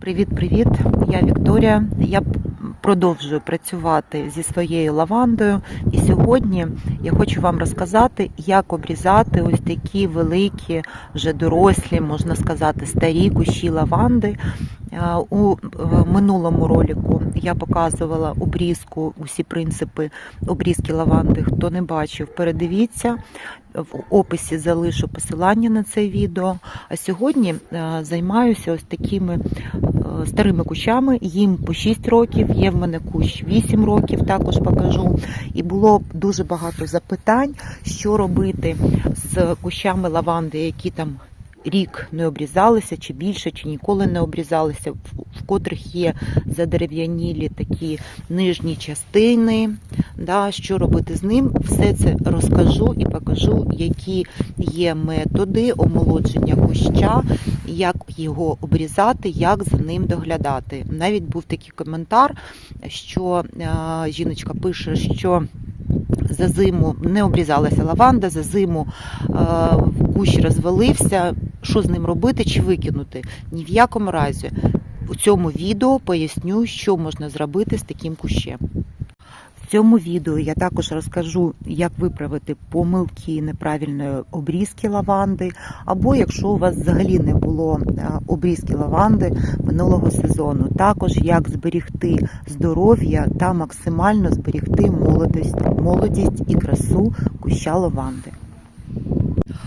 Привіт-привіт! Я Вікторія. Я продовжую працювати зі своєю лавандою. І сьогодні я хочу вам розказати, як обрізати ось такі великі, вже дорослі, можна сказати, старі кущі лаванди. У минулому ролику я показувала обрізку, усі принципи обрізки лаванди. Хто не бачив, передивіться. В описі залишу посилання на це відео. А сьогодні е, займаюся ось такими е, старими кущами. Їм по 6 років. Є в мене кущ 8 років, також покажу. І було дуже багато запитань, що робити з кущами лаванди, які там. Рік не обрізалися, чи більше, чи ніколи не обрізалися, в котрих є задерев'янілі такі нижні частини. Да, що робити з ним, все це розкажу і покажу, які є методи омолодження куща, як його обрізати, як за ним доглядати. Навіть був такий коментар, що е, жіночка пише, що за зиму не обрізалася лаванда, за зиму е, кущ розвалився. Що з ним робити чи викинути? Ні в якому разі. У цьому відео поясню, що можна зробити з таким кущем. В цьому відео я також розкажу, як виправити помилки неправильної обрізки лаванди, або якщо у вас взагалі не було е, обрізки лаванди минулого сезону, також як зберігти здоров'я та максимально зберігти молодість, молодість і красу куща лаванди.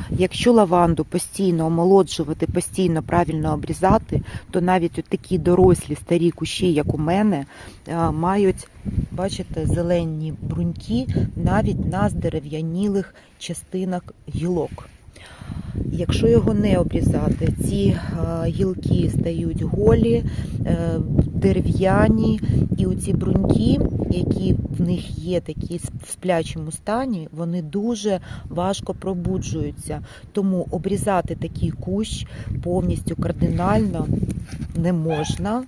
Якщо лаванду постійно омолоджувати, постійно правильно обрізати, то навіть такі дорослі старі кущі, як у мене, е, мають, бачите, зелені бруньки навіть на здерев'янілих частинах гілок. Якщо його не обрізати, ці е, гілки стають голі, е, дерев'яні, і оці бруньки, які в них є такі в сплячому стані, вони дуже важко пробуджуються. Тому обрізати такий кущ повністю кардинально не можна.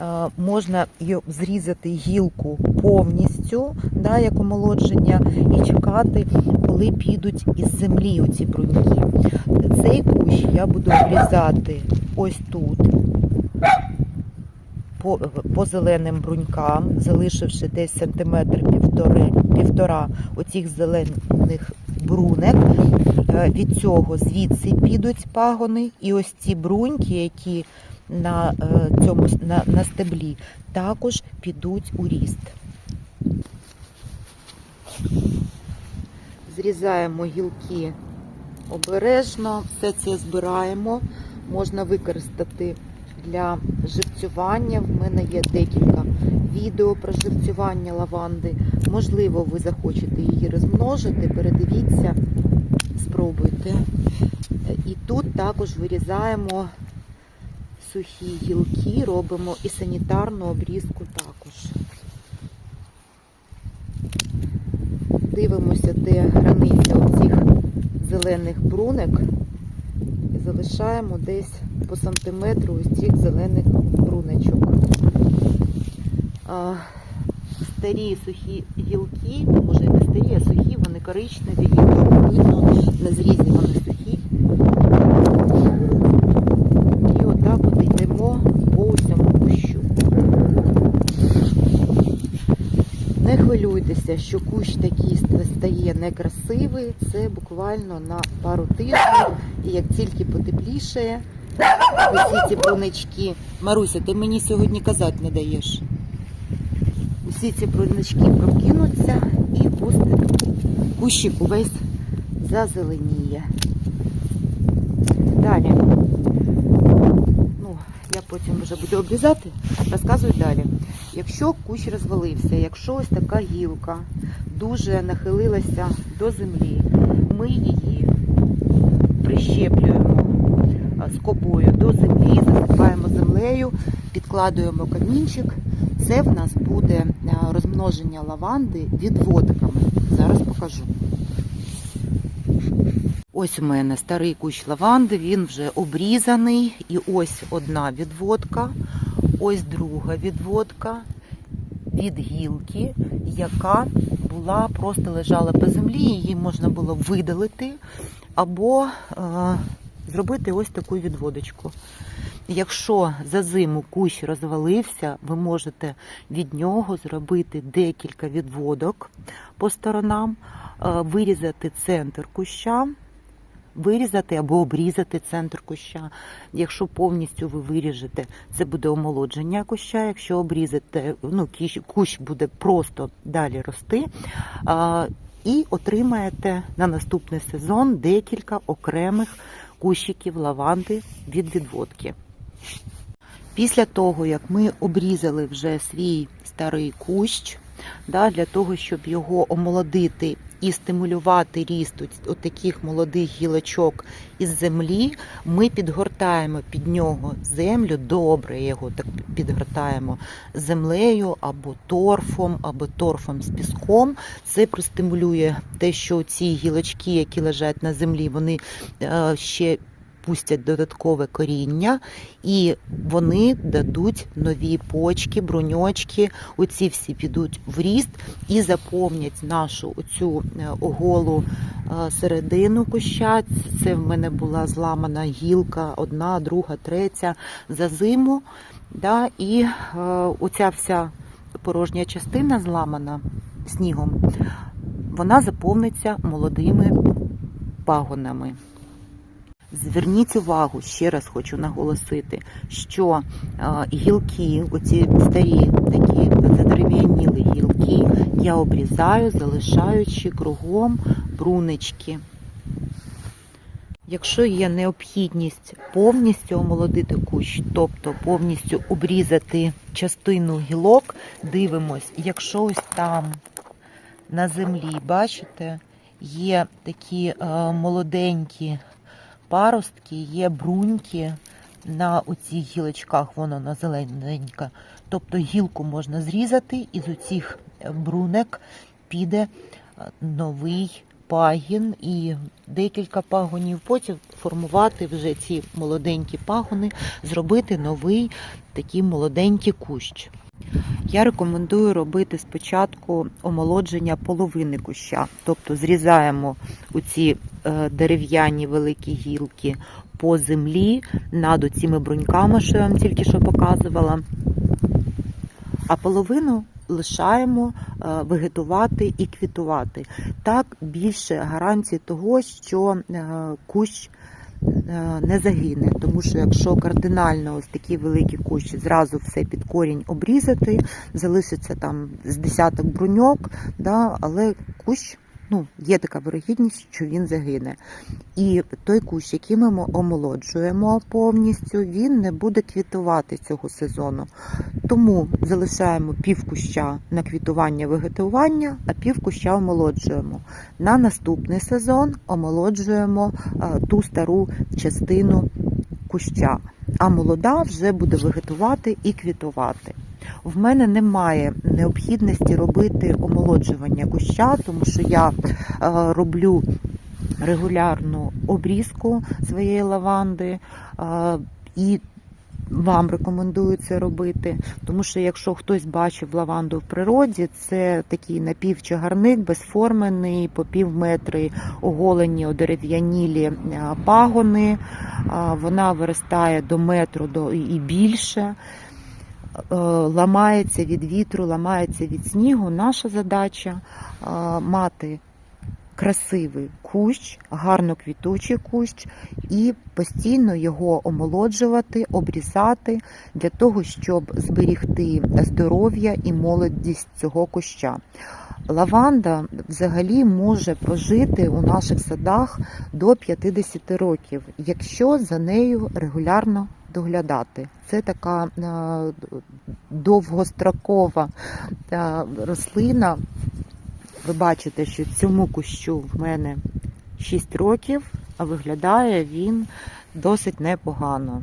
Е, Можна зрізати гілку повністю, да, як омолодження, і чекати, коли підуть із землі оці бруньки. Цей кущ я буду обрізати ось тут, по, по зеленим брунькам, залишивши десь сантиметр півтори, півтора оцих зелених брунек. Е, Від цього звідси підуть пагони, і ось ці бруньки, які на е, цьому на, на стеблі, також підуть у ріст. Зрізаємо гілки обережно, все це збираємо. Можна використати для живцювання. В мене є декілька відео про живцювання лаванди. Можливо, ви захочете її розмножити. Передивіться, спробуйте. І тут також вирізаємо сухі гілки, робимо і санітарну обрізку також. Дивимося, де границя оцих зелених брунек і залишаємо десь по сантиметру ось цих зелених брунечок. А, Старі сухі гілки, може не старі, а сухі, вони коричневі, їх видно на зрізі вони сухі. І отак от йдемо по усьому кущу. Не що кущ такий стає некрасивий. Це буквально на пару тижнів. І як тільки потеплішає, усі ці брунички. Маруся, ти мені сьогодні казати не даєш. Усі ці брунички прокинуться і кущик увесь зазеленіє. Далі. Потім вже буду обрізати, розказую далі. Якщо кущ розвалився, якщо ось така гілка дуже нахилилася до землі, ми її прищеплюємо скобою до землі, засипаємо землею, підкладуємо камінчик. Це в нас буде розмноження лаванди відводками. Зараз покажу. Ось у мене старий кущ лаванди, він вже обрізаний. І ось одна відводка, ось друга відводка від гілки, яка була просто лежала по землі, її можна було видалити або е, зробити ось таку відводочку. Якщо за зиму кущ розвалився, ви можете від нього зробити декілька відводок по сторонам, е, вирізати центр куща, вирізати або обрізати центр куща. Якщо повністю ви виріжете, це буде омолодження куща. Якщо обрізати, ну, кущ буде просто далі рости. А, І отримаєте на наступний сезон декілька окремих кущиків лаванди від відводки. Після того, як ми обрізали вже свій старий кущ, да, для того, щоб його омолодити і стимулювати ріст от- таких молодих гілочок із землі, ми підгортаємо під нього землю, добре його так підгортаємо землею або торфом, або торфом з піском. Це простимулює те, що ці гілочки, які лежать на землі, вони е, ще пустять додаткове коріння, і вони дадуть нові почки, бруньочки. Оці всі підуть в ріст і заповнять нашу оцю е, оголу е, середину куща. Це- в мене була зламана гілка, одна, друга, третя за зиму. Да, і е, оця вся порожня частина зламана снігом, вона заповниться молодими пагонами. Зверніть увагу, ще раз хочу наголосити, що е, гілки, оці старі такі задерев'яніли гілки, я обрізаю, залишаючи кругом брунички. Якщо є необхідність повністю омолодити кущ, тобто повністю обрізати частину гілок, дивимось, якщо ось там на землі, бачите, є такі е, молоденькі паростки, є бруньки на оцих гілочках, воно на зелененька. Тобто гілку можна зрізати, і з оцих брунек піде е, новий пагін і декілька пагонів. Потім формувати вже ці молоденькі пагони, зробити новий такий молоденький кущ. Я рекомендую робити спочатку омолодження половини куща, тобто зрізаємо оці е, дерев'яні великі гілки по землі над оціми бруньками, що я вам тільки що показувала. А половину лишаємо е, вегетувати і квітувати. Так більше гарантії того, що е, кущ не загине. Тому що якщо кардинально ось такі великі кущі зразу все під корінь обрізати, залишиться там з десяток бруньок, да, але кущ. Ну, є така вирогідність, що він загине. І той кущ, який ми омолоджуємо повністю, він не буде квітувати цього сезону. Тому залишаємо пів куща на квітування вегетування, а пів куща омолоджуємо. На наступний сезон омолоджуємо а, ту стару частину куща, а молода вже буде вегетувати і квітувати. В мене немає необхідності робити омолоджування куща, тому що я е, роблю регулярну обрізку своєї лаванди е, і вам рекомендую це робити, тому що якщо хтось бачив лаванду в природі, це такий напівчагарник, безформений, по пів метри оголені, одерев'янілі е, пагони. Вона виростає до метру і більше. Е, Ламається від вітру, ламається від снігу. Наша задача е, мати красивий кущ, гарно квітучий кущ і постійно його омолоджувати, обрізати для того, щоб зберігти здоров'я і молодість цього куща. Лаванда взагалі може прожити у наших садах до 50 років, якщо за нею регулярно доглядати. Це така е, довгострокова е, рослина. Ви бачите, що цьому кущу в мене 6 років, а виглядає він досить непогано.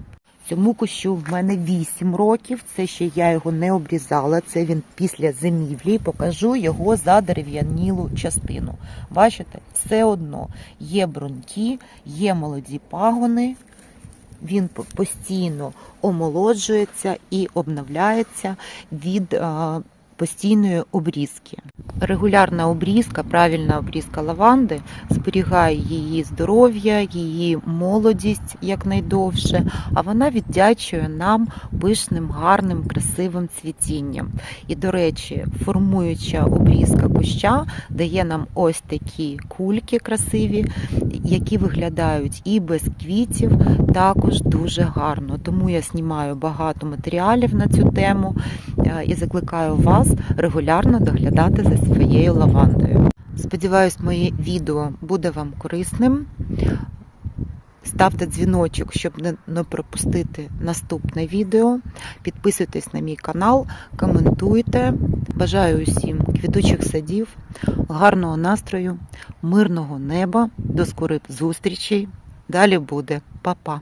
Цьому кущу в мене 8 років, це ще я його не обрізала, це він після зимівлі. Покажу його за дерев'янілу частину. Бачите, все одно є бруньки, є молоді пагони, він постійно омолоджується і обновляється від постійної обрізки. Регулярна обрізка, правильна обрізка лаванди зберігає її здоров'я, її молодість якнайдовше, а вона віддячує нам пишним, гарним, красивим цвітінням. І, до речі, формуюча обрізка куща дає нам ось такі кульки красиві, які виглядають і без квітів, також дуже гарно. Тому я знімаю багато матеріалів на цю тему і закликаю вас регулярно доглядати за своєю лавандою. Сподіваюсь, моє відео буде вам корисним. Ставте дзвіночок, щоб не, не пропустити наступне відео. Підписуйтесь на мій канал, коментуйте. Бажаю усім квітучих садів, гарного настрою, мирного неба. До скорих зустрічей. Далі буде. Па-па!